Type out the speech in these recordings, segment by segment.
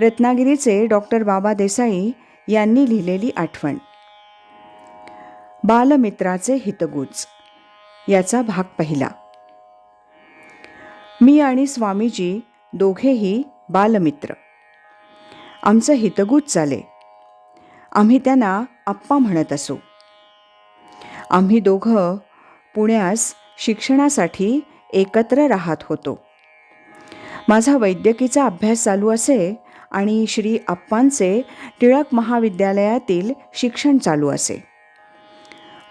रत्नागिरीचे डॉक्टर बाबा देसाई यांनी लिहिलेली आठवण. बालमित्राचे हितगुज. याचा भाग पहिला. मी आणि स्वामीजी दोघेही बालमित्र. आमचं हितगुज चाले. आम्ही त्यांना आप्पा म्हणत असू. आम्ही दोघं पुण्यास शिक्षणासाठी एकत्र राहत होतो. माझा वैद्यकीचा अभ्यास चालू असे आणि श्री आप्पांचे टिळक महाविद्यालयातील शिक्षण चालू असे.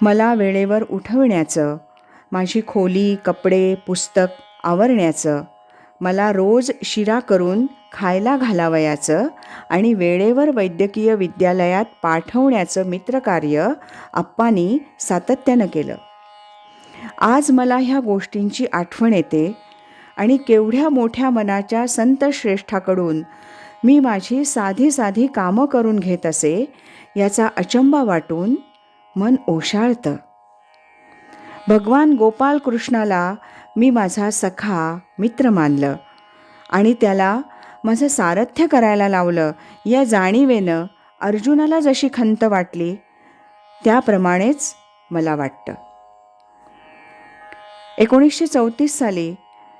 मला वेळेवर उठवण्याचं माझी खोली कपडे पुस्तक आवरण्याचं मला रोज शिरा करून खायला घालावयाचं आणि वेळेवर वैद्यकीय विद्यालयात पाठवण्याचं मित्रकार्य आप्पांनी सातत्यानं केलं. आज मला ह्या गोष्टींची आठवण येते आणि केवढ्या मोठ्या मनाच्या संतश्रेष्ठाकडून मी माझी साधी साधी कामं करून घेत असे याचा अचंबा वाटून मन ओशाळतं. भगवान गोपाल कृष्णाला मी माझा सखा मित्र मानलं आणि त्याला माझं सारथ्य करायला लावलं. या जाणीवेनं अर्जुनाला जशी खंत वाटली त्याप्रमाणेच मला वाटतं. एकोणीसशे चौतीस साली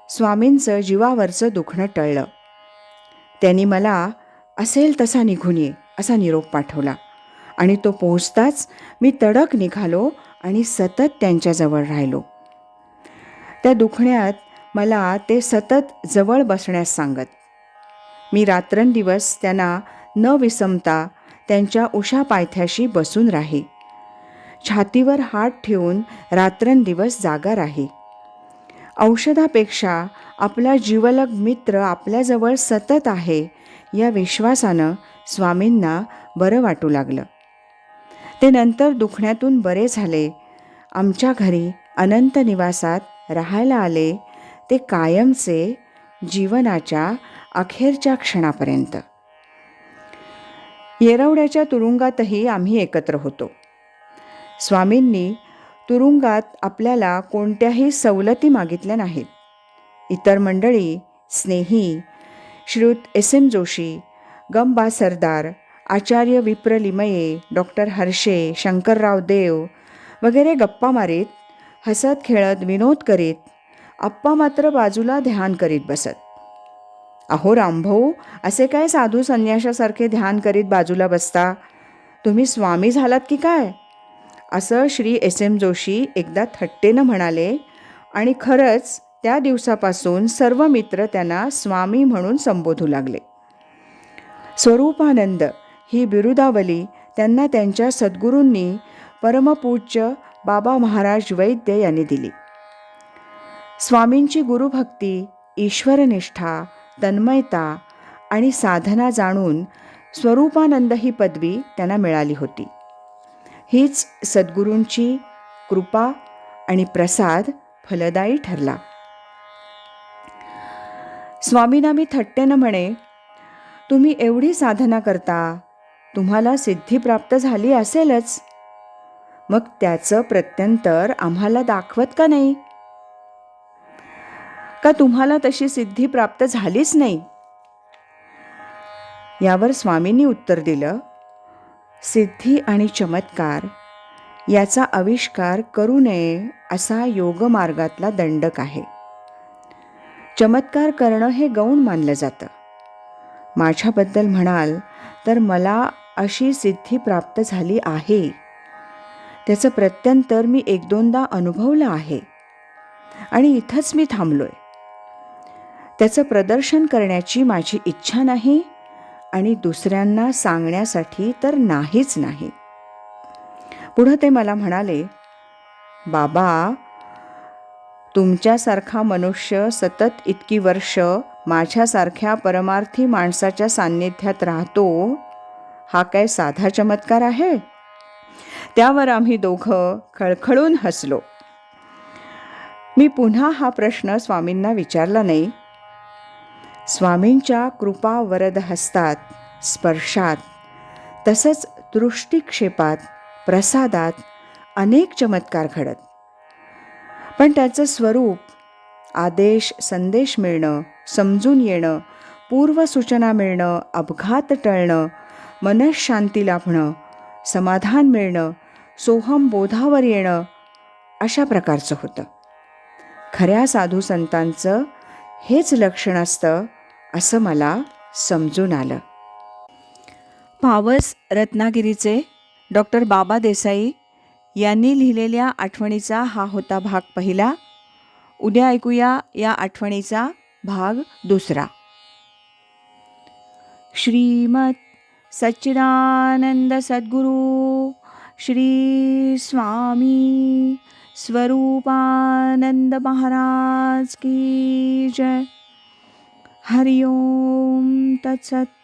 स्वामींचं जीवावरचं दुखणं टळलं. त्यांनी मला असेल तसा निघून ये असा निरोप पाठवला. आणि तो पोहोचताच मी तडक निघालो आणि सतत त्यांच्याजवळ राहिलो. त्या दुखण्यात मला ते सतत जवळ बसण्यास सांगत. मी रात्रंदिवस त्यांना न विसमता त्यांच्या उशा पायथ्याशी बसून राही. छातीवर हात ठेवून रात्रंदिवस जागा राही. औषधापेक्षा आपला जीवलग मित्र आपल्याजवळ सतत आहे या विश्वासानं स्वामींना बरं वाटू लागलं. ते नंतर दुखण्यातून बरे झाले. आमच्या घरी अनंत निवासात राहायला आले ते कायमचे जीवनाच्या अखेरच्या क्षणापर्यंत. येरवड्याच्या तुरुंगातही आम्ही एकत्र होतो. स्वामींनी तुरुंगात आपल्याला कोणत्याही सवलती मागितल्या नाहीत. इतर मंडळी स्नेही श्रुत एस एम जोशी गंबा सरदार आचार्य विप्र लिमये डॉक्टर हर्षे शंकरराव देव वगैरे गप्पा मारीत हसत खेळत विनोद करीत आप्पा मात्र बाजूला ध्यान करीत बसत. अहो रामभाऊ असे काय साधू संन्याशासारखे ध्यान करीत बाजूला बसता? तुम्ही स्वामी झालात की काय? असं श्री एस एम जोशी एकदा थट्टेनं म्हणाले. आणि खरंच त्या दिवसापासून सर्व मित्र त्यांना स्वामी म्हणून संबोधू लागले. स्वरूपानंद ही बिरुदावली त्यांना त्यांच्या सद्गुरूंनी परमपूज्य बाबा महाराज वैद्य यांनी दिली. स्वामींची गुरुभक्ती ईश्वरनिष्ठा तन्मयता आणि साधना जाणून स्वरूपानंद ही पदवी त्यांना मिळाली होती. हीच सद्गुरूंची कृपा आणि प्रसाद फलदायी ठरला. स्वामीनामी थट्टेनं म्हणे तुम्ही एवढी साधना करता तुम्हाला सिद्धी प्राप्त झाली असेलच. मग त्याचं प्रत्यंतर आम्हाला दाखवत का नाही? का तुम्हाला तशी सिद्धी प्राप्त झालीच नाही? यावर स्वामींनी उत्तर दिलं सिद्धी आणि चमत्कार याचा आविष्कार करू नये असा योगमार्गातला दंडक आहे. चमत्कार करणं हे गौण मानलं जातं. माझ्याबद्दल म्हणाल तर मला अशी सिद्धी प्राप्त झाली आहे. त्याचं प्रत्यंतर मी एक दोनदा अनुभवलं आहे. आणि इथंच मी थांबलो आहे त्याचं प्रदर्शन करण्याची माझी इच्छा नाही आणि दुसऱ्यांना सांगण्यासाठी तर नाहीच नाही. पुढं ते मला म्हणाले बाबा तुमच्यासारखा मनुष्य सतत इतकी वर्ष माझ्यासारख्या परमार्थी माणसाच्या सान्निध्यात राहतो हा काय साधा चमत्कार आहे त्यावर आम्ही दोघं खळखळून हसलो. मी पुन्हा हा प्रश्न स्वामींना विचारला नाही स्वामींच्या कृपा वरद हस्तात स्पर्शात तसंच दृष्टिक्षेपात प्रसादात अनेक चमत्कार घडत. पण त्याचं स्वरूप आदेश संदेश मिळणं समजून येणं पूर्वसूचना मिळणं अपघात टळणं मनशांती लाभणं समाधान मिळणं सोहम बोधावर येणं अशा प्रकारचं होतं. खऱ्या साधू संतांचं हेच लक्षण असतं असं मला समजून आलं. पावस रत्नागिरीचे डॉक्टर बाबा देसाई यांनी लिहिलेल्या आठवणीचा हा होता भाग पहिला. उद्या ऐकूया या आठवणीचा भाग दुसरा. श्रीमत सच्चिदानंद सद्गुरू श्री स्वामी स्वरूपानंद महाराज की जय. हरि ओं तत्सत्